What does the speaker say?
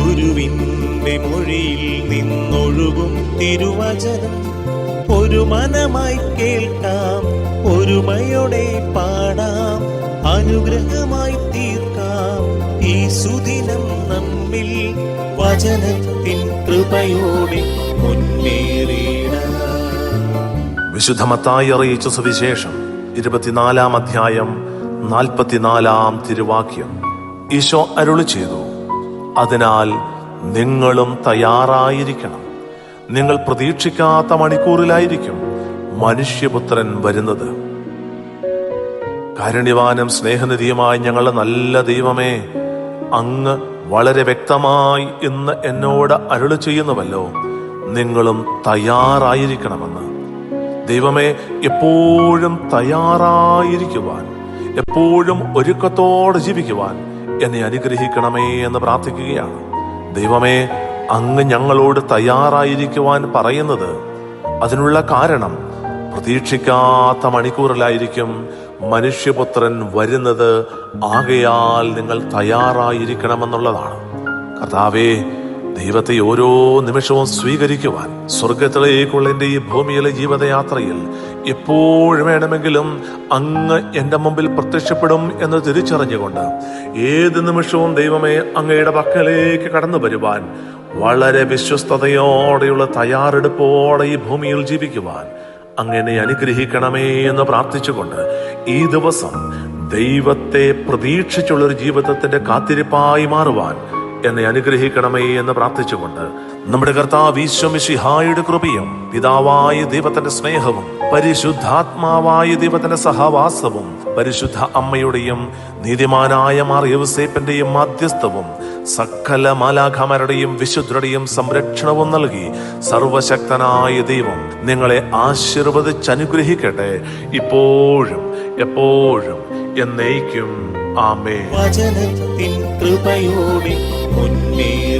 ഗുരുവിന്റെ മൊഴിയിൽ നിന്നൊഴുകും തിരുവചനം. ഒരു മനമായി കേൾക്കാം ഒരുമയോടെ പാടാം അനുഗ്രഹമായി തീർക്കാം. ഈ സുദിനം നമ്മിൽ വചനത്തിൻ കൃപയോടെ മുന്നേറിയിടാം വിശുദ്ധമത്തായി അറിയിച്ച സുവിശേഷം ഇരുപത്തിനാലാം അധ്യായം നാൽപ്പത്തിനാലാം തിരുവാക്യം. ഈശോ അരുളി ചെയ്തു അതിനാൽ നിങ്ങളും തയ്യാറായിരിക്കണം. നിങ്ങൾ പ്രതീക്ഷിക്കാത്ത മണിക്കൂറിലായിരിക്കും മനുഷ്യപുത്രൻ വരുന്നത്. കാരുണ്യവാനും സ്നേഹനിധിയുമായ ഞങ്ങളുടെ നല്ല ദൈവമേ അങ്ങ് വളരെ വ്യക്തമായി ഇന്ന് എന്നോട് അരുളി ചെയ്യുന്നുവല്ലോ നിങ്ങളും തയ്യാറായിരിക്കണമെന്ന്. ദൈവമേ എപ്പോഴും തയ്യാറായിരിക്കുവാൻ എപ്പോഴും ഒരുക്കത്തോടെ ജീവിക്കുവാൻ എന്നെ അനുഗ്രഹിക്കണമേ എന്ന് പ്രാർത്ഥിക്കുകയാണ്. ദൈവമേ അങ്ങ് ഞങ്ങളോട് തയ്യാറായിരിക്കുവാൻ പറയുന്നത് അതിനുള്ള കാരണം പ്രതീക്ഷിക്കാത്ത മണിക്കൂറിലായിരിക്കും മനുഷ്യപുത്രൻ വരുന്നത്. ആകയാൽ നിങ്ങൾ തയ്യാറായിരിക്കണമെന്നുള്ളതാണ്. കർത്താവേ ദൈവത്തെ ഓരോ നിമിഷവും സ്വീകരിക്കുവാൻ സ്വർഗത്തിലേക്കുള്ള എന്റെ ഈ ഭൂമിയിലെ ജീവിതയാത്രയിൽ എപ്പോഴും വേണമെങ്കിലും അങ്ങ് എന്റെ മുമ്പിൽ പ്രത്യക്ഷപ്പെടും എന്ന് തിരിച്ചറിഞ്ഞുകൊണ്ട് ഏത് നിമിഷവും ദൈവമേ അങ്ങയുടെ പക്കലേക്ക് കടന്നു വരുവാൻ വളരെ വിശ്വസ്തയോടെയുള്ള തയ്യാറെടുപ്പോടെ ഈ ഭൂമിയിൽ ജീവിക്കുവാൻ അങ്ങനെ അനുഗ്രഹിക്കണമേ എന്ന് പ്രാർത്ഥിച്ചുകൊണ്ട് ഈ ദിവസം ദൈവത്തെ പ്രതീക്ഷിച്ചുള്ള ഒരു ജീവിതത്തിന്റെ കാത്തിരിപ്പായി മാറുവാൻ എന്നെ അനുഗ്രഹിക്കണമേ എന്ന് പ്രാർത്ഥിച്ചുകൊണ്ട് നമ്മുടെ കർത്താവ് ഈശ്വമിഷിഹായുടെ കൃപയും പിതാവായ ദൈവത്തിന്റെ സ്നേഹവും പരിശുദ്ധാത്മാവായ ദൈവത്തിന്റെ സഹവാസവും പരിശുദ്ധ അമ്മയുടെയും നീതിമാനായ മാർ മാധ്യസ്ഥവും മധ്യസ്ഥവും സകല മാലാഖമാരുടെയും വിശുദ്ധരുടെയും സംരക്ഷണവും നൽകി സർവശക്തനായ ദൈവം നിങ്ങളെ ആശീർവദിച്ചനുഗ്രഹിക്കട്ടെ ഇപ്പോഴും എപ്പോഴും എന്നേക്കും. ആമേ വചനത്തിൻ കൃപയോടെ മുന്നേറിയിടാം